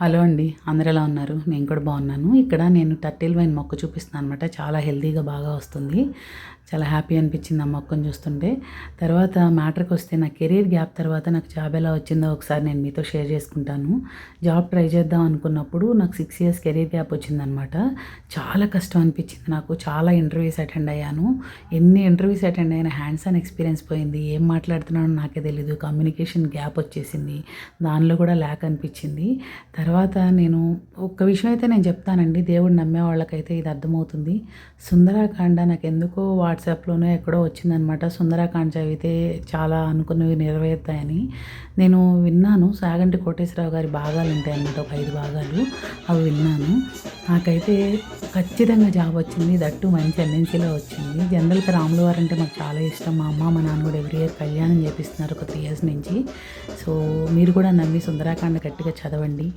Hello అండి అందరు ఎలా ఉన్నారు? నేను కూడా బాగున్నాను. ఇక్కడ నేను టర్టిల్ వైన్ మొక్క చూపిస్తున్నాను అనమాట చాలా హెల్తీగా బాగా వస్తుంది. చాలా హ్యాపీ అనిపించింది ఆ మొక్కను చూస్తుంటే. తర్వాత మ్యాటర్కి వస్తే నా కెరీర్ గ్యాప్ తర్వాత నాకు జాబ్ ఎలా వచ్చిందో ఒకసారి నేను మీతో షేర్ చేసుకుంటాను. జాబ్ ట్రై చేద్దాం అనుకున్నప్పుడు నాకు సిక్స్ ఇయర్స్ కెరీర్ గ్యాప్ వచ్చిందనమాట. చాలా కష్టం అనిపించింది నాకు. చాలా ఇంటర్వ్యూస్ అటెండ్ అయ్యాను. ఎన్ని ఇంటర్వ్యూస్ అటెండ్ అయినా హ్యాండ్స్ ఆన్ ఎక్స్పీరియన్స్ పోయింది. ఏం మాట్లాడుతున్నానో నాకే తెలీదు. కమ్యూనికేషన్ గ్యాప్ వచ్చేసింది. దానిలో కూడా ల్యాక్ అనిపించింది. తర్వాత నేను ఒక్క విషయం అయితే నేను చెప్తానండి. దేవుడు నమ్మే వాళ్ళకైతే ఇది అర్థమవుతుంది. సుందరాకాండ నాకు ఎందుకో వాట్సాప్లోనే ఎక్కడో వచ్చిందనమాట. సుందరాకాండ చదివితే చాలా అనుకున్నవి నెరవేరుతాయని. నేను విన్నాను. సాగంటి కోటేశ్వరరావు గారి భాగాలు ఉంటాయి అన్నమాట ఒక ఐదు భాగాలు. అవి విన్నాను. నాకైతే ఖచ్చితంగా జాబ్ వచ్చింది. దట్టు మంచి ఎన్ఎన్సీలో వచ్చింది. జనరల్గా రాములు వారు అంటే మాకు చాలా ఇష్టం. మా అమ్మ మా నాన్న కూడా ఎవ్రీ ఇయర్ కళ్యాణం చేపిస్తున్నారు ఒక త్రీ ఇయర్స్ నుంచి. సో మీరు కూడా నమ్మి సుందరాకాండ గట్టిగా చదవండి.